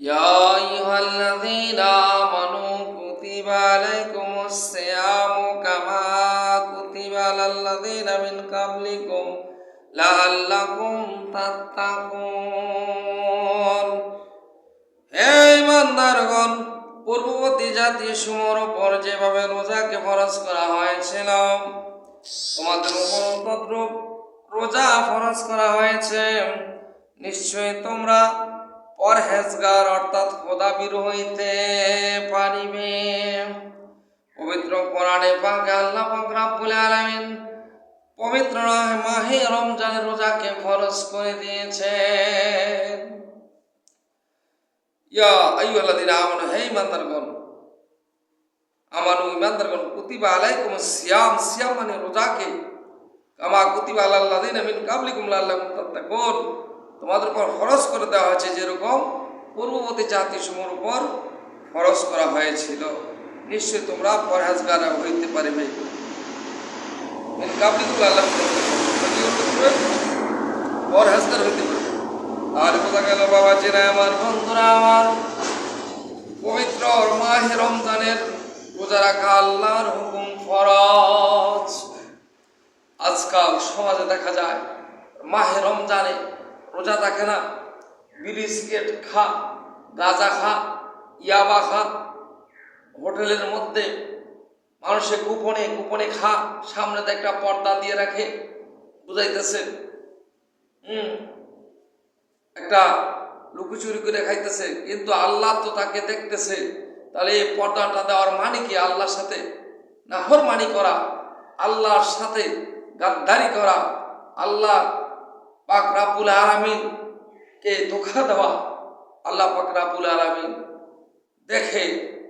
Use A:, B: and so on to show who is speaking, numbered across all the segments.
A: يا أيها الذين آمنوا كتب عليكم الصيام كما كتب على الذين من قبلكم لعلكم تتقون হে ইমানদারগণ পূর্ববর্তী জাতি সমূহের উপর যেভাবে রোজাকে ফরজ করা হয়েছিল তোমাদের উপর তদ্রূপ রোজা ফরজ করা হয়েছে নিশ্চয়ই তোমরা পরহেজগার অর্থাৎ খোদাবির হইতে পারিবে। পবিত্র কোরআনে পাকে আল্লাহ রাব্বুল আলামিন পবিত্র মাহে রমজানের রোজাকে ফরজ করে দিয়েছেন। ইয়া আইয়ুহাল্লাযীনা আমানু, হে ঈমানদারগণ, আমানু ঈমানদারগণ, কুতিবা আলাইকুম সিয়াম সিয়াম মানে রোজাকে। কামা কুতিবা আলাল্লাযীনা মিন কাবলিকুম লাআল্লাকুম তাত্তাকুন। তোমাদের উপর খরচ করে দেওয়া হয়েছে যেরকম পূর্ববর্তী জাতিসমূহের উপর ফরজ করা হয়েছিল। নিশ্চয়ই তোমরা পরহেজগার হইতে পারবে। কাবলিকুম লাআল্লাকুম পরহেজগার হইতে পারবে। আর বোঝা গেল, বাবা চেনা আমার, বন্ধুরা আমার, পবিত্র মাহে রমজানের রোজা রাখা আল্লাহর হুকুম ফরজ। আজকাল সমাজে দেখা যায়, মাহে রমজানে রোজা থাকে না। বিড়ি সিগারেট খা, গাঁজা খা, ইয়াবা খা। হোটেলের মধ্যে মানুষে গোপনে গোপনে খা, সামনে একটা পর্দা দিয়ে রাখে। বুঝাইতেছে। হুম, একটা লুকোচুরি করে খাইতেছে। কিন্তু আল্লাহ তো তাকে দেখতেছে। তাহলে এই পর্দাটা দেওয়ার মানে কি আল্লাহর সাথে? নাহর মানি করা। আল্লাহর সাথে গাদ্দারি করা। আল্লাহ পাক রাবুল কে ধোকা দেওয়া? আল্লাহ পাক রাবুল আলামিন দেখে,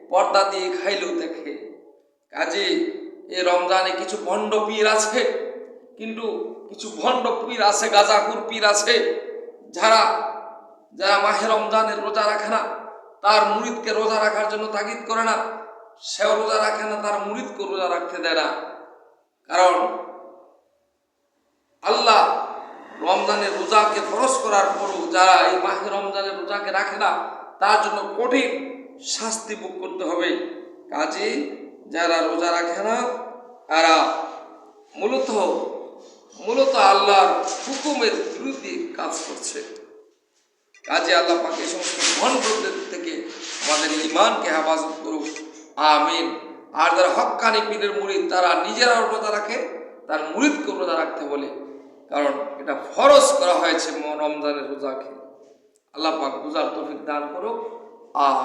A: পর্দা দিয়ে খাইলেও দেখে। কাজে, এ রমজানে কিছু ভণ্ড পীর আছে, কিন্তু কিছু ভণ্ড পীর আছে গাজাকুর পীর আছে, যারা যারা মাহে রমজানের রোজা রাখে না, তার মুরিদকে রোজা রাখার জন্য তাগিদ করে না, সেও রোজা রাখে না, তার মুরিদকে রোজা রাখতে দেয় না। কারণ, আল্লাহ রমজানের রোজাকে ফরজ করার পরও যারা এই মাহে রমজানের রোজাকে রাখে না, তার জন্য কঠিন শাস্তি ভোগ করতে হবে। কাজে যারা রোজা রাখে না, তারা মূলত মূলত আল্লাহর হুকুমের বিরুদ্ধে কাজ করছে। কাজে আল্লাহ পাক সমস্ত ভণ্ডদের থেকে আমাদের ইমানকে হেফাজত করুক। আমিন। আর যারা হক্কানি পীরের মুরিদ তারা নিজেরা রোজা রাখে, তার মুরিদকে রোজা রাখতে বলে। কারণ এটা ফরজ করা হয়েছে রমজানের রোজাকে। আল্লাহ পাক রোজার তফিক দান করুক। আ